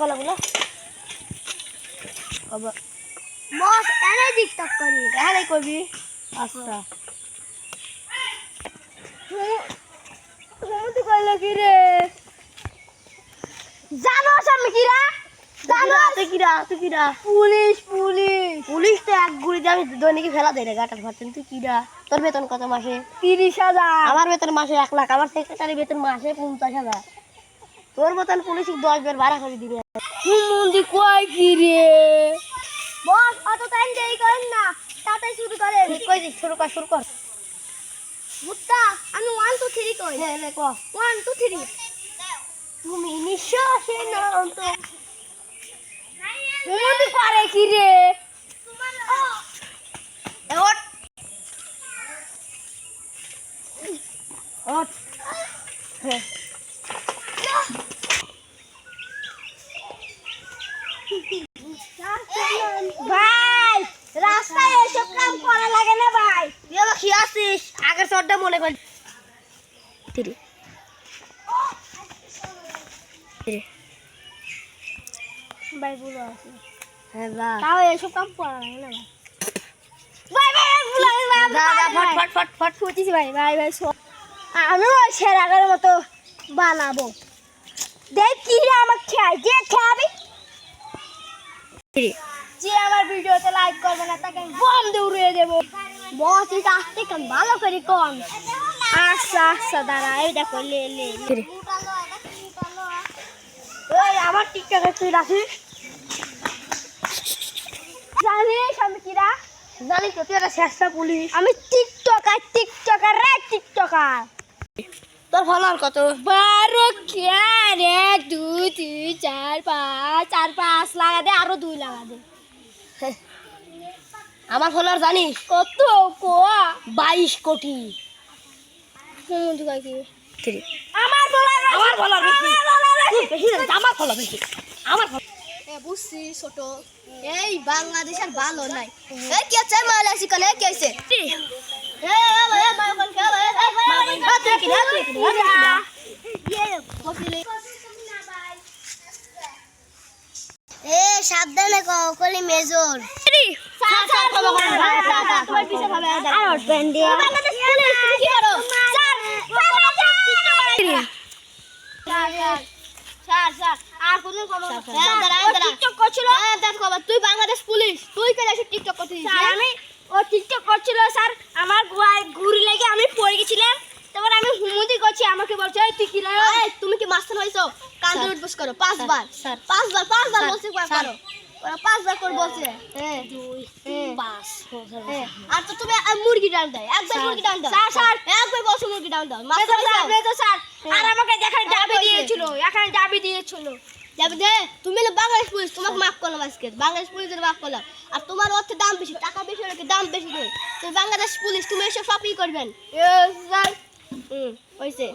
কলাগুলো আবার বস এনে টিকটক করি। এখানে করবি? আচ্ছা। তুই কইলো কি রে জানোস আমি কিরা? তুই কিরা? তুই কিরা? Police police. পুলিশ তো এক গুড়ি দিয়ে আমি দৈনিকে ফেলা দেয় রে গাটার তুই কিরা? তোর বেতন কত মাসে? তিরিশ হাজার। আমার বেতন মাসে এক লাখ আমার সেক্রেটারি বেতন মাসে পঞ্চাশ হাজার। তোর বেতন পুলিশ দশ বের ভাড়া করে দিবি। হুমুন্দি কয় কি রে? বস অত টাইম দেরি করেন না তাড়াতাড়ি শুরু করেন। কই শুরু কর শুরু কর। মুত্তা আমি ওয়ান টু থ্রি কই হ্যাঁ রে ক। ওয়ান টু থ্রি তুমি নিঃশ্বাসে নাও তো। হুমুন্দি করে কি রে? হ্যাঁ ভাই রাস্তায় এসব কাম করা লাগে না ভাই তুই আবার কি আগের চরটা মনে কর। তিরি। তিরি। ভাই বুলো আছে। হ্যাঁ তাও এসব কাম করা লাগে না ভাই। ভাই ভাই বুলো ভাই যা যা ফট ফট ফট ফট। ফুটিছি ভাই ভাই ভাই আমিও সেরাগের মতো বানাবো। দেখ কি আমার খেয়াল যে খেয়াবি তিরি। যে আমার ভিডিওতে লাইক করবে না তাকে আমি বম দিয়ে উড়িয়ে দেবো। বস এটা আসতে কেন ভালো করে কম আচ্ছা আচ্ছা দাঁড়া এই দেখো লে লে। ওই আমার টিকটকে তুই রাখিস? জানিস আমি কিরা? জানিস তো তুই একটা শেষটা পুলিশ। আমি টিকটকার টিকটকার রে টিকটকার তোর ফলোয়ার কত? বারো খেয়ার এক দুই তিন চার পাঁচ চার পাঁচ লাগা দে আরও দুই লাগা দে। আমার ফলোয়ার জানিস কত কোয়া বাইশ কোটি আমার বলার আমার ফলোয়ার বেশি তুই বেশি জানিস, আমার ফলোয়ার বেশি আমার বুঝছি ছোট এই বাংলাদেশের ভালো নাই এই কি হচ্ছে মালয়েশি কোনে কি হইছে তিরি। এ সাবধানে কও কলি মেজর তিরি। স্যার স্যার ক্ষমা করেন ভাই স্যার স্যার তোমার পিছে ভাবে আর উঠবেন দিয়ে বাংলাদেশ পুলিশ তুমি কি করো স্যার তিরি। স্যার স্যার আর কোন কোনো টিকটক করছিল তুই বাংলাদেশ পুলিশ তুই কে টিকটক করছিস আমি ও টিকটক করছিল স্যার আমার ঘুরি লেগে আমি পড়ে গেছিলাম তারপর আমি হুমুদি করছি আমাকে বলছে তুই কি তুমি কি মাস্টার কান্দে স্যার। করো পাঁচবার পাঁচবার পাঁচবার বলছি করো করে বলছে। আর তো তুমি মুরগি দাও একবার মুরগি ডাল দাও। Sir, sir. একবার বসো মুরগি ডাল দাও। মাস্টার স্যার তো স্যার। আর আমাকে দাবি দিয়েছিল এখানে দাবি দিয়েছিল। যাবে দে তুমি হলো বাংলাদেশ পুলিশ তোমাকে মাফ করলাম আজকে। বাংলাদেশ পুলিশের মাফ করলাম। আর তোমার অর্থে দাম বেশি টাকা বেশি হলে দাম বেশি দেয় তুমি বাংলাদেশ পুলিশ তুমি এসব সবই করবেন। হুম হয়েছে